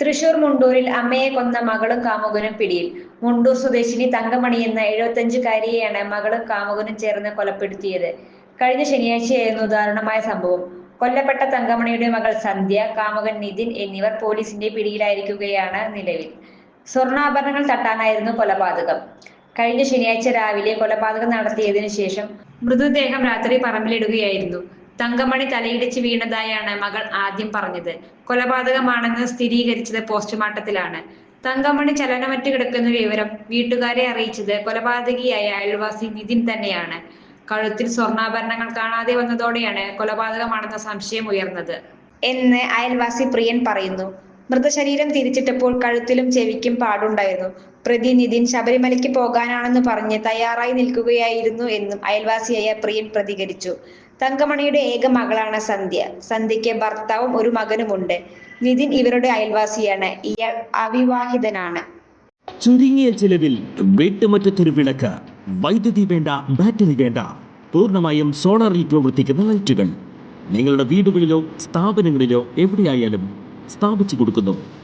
തൃശൂർ മുണ്ടൂരിൽ അമ്മയെ കൊന്ന മകളും കാമുകനും പിടിയിൽ. മുണ്ടൂർ സ്വദേശിനി തങ്കമണി എന്ന എഴുപത്തഞ്ചുകാരിയെയാണ് മകളും കാമുകനും ചേർന്ന് കൊലപ്പെടുത്തിയത്. കഴിഞ്ഞ ശനിയാഴ്ചയായിരുന്നു ദാരുണമായ സംഭവം. കൊല്ലപ്പെട്ട തങ്കമണിയുടെ മകൾ സന്ധ്യ കാമുകൻ നിതിൻ എന്നിവർ പോലീസിന്റെ പിടിയിലായിരിക്കുകയാണ് നിലവിൽ. സ്വർണാഭരണങ്ങൾ തട്ടാനായിരുന്നു കൊലപാതകം. കഴിഞ്ഞ ശനിയാഴ്ച രാവിലെ കൊലപാതകം നടത്തിയതിനു ശേഷം മൃതദേഹം രാത്രി പറമ്പിലിടുകയായിരുന്നു. തങ്കമണി തലയിടിച്ച് വീണതായാണ് മകൾ ആദ്യം പറഞ്ഞത്. കൊലപാതകമാണെന്ന് സ്ഥിരീകരിച്ചത് പോസ്റ്റ്മോർട്ടത്തിലാണ്. തങ്കമണി ചലനമറ്റ് കിടക്കുന്ന വിവരം വീട്ടുകാരെ അറിയിച്ചത് കൊലപാതകിയായ അയൽവാസി നിതിൻ തന്നെയാണ്. കഴുത്തിൽ സ്വർണാഭരണങ്ങൾ കാണാതെ വന്നതോടെയാണ് കൊലപാതകമാണെന്ന സംശയം ഉയർന്നത്. എന്ന് അയൽവാസി പ്രിയൻ പറയുന്നു. മൃതശരീരം തിരിച്ചിട്ടപ്പോൾ കഴുത്തിലും ചെവിക്കും പാടുണ്ടായിരുന്നു. പ്രതി നിതിൻ ശബരിമലയ്ക്ക് പോകാനാണെന്ന് പറഞ്ഞ് തയ്യാറായി നിൽക്കുകയായിരുന്നു എന്നും അയൽവാസിയായ പ്രിയൻ പ്രതികരിച്ചു. തങ്കമണിയുടെ ഏക മകളാണ് സന്ധ്യ. സന്ധ്യയ്ക്ക് ഭർത്താവും ഒരു മകനുമുണ്ട്. നിതിൻ ഇവരുടെ അയൽവാസിയാണ്. ഇയാൾ അവിവാഹിതനാണ്. ചുരുങ്ങിയ ചിലവിൽ വീട്ടുമുറ്റത്തൊരു വിളക്ക്. വൈദ്യുതി വേണ്ട ബാറ്ററി വേണ്ട. പൂർണമായും സോളാറിൽ പ്രവർത്തിക്കുന്ന ലൈറ്റുകൾ. നിങ്ങളുടെ വീടുകളിലോ സ്ഥാപനങ്ങളിലോ എവിടെയായാലും സ്ഥാപിച്ചു കൊടുക്കുന്നു.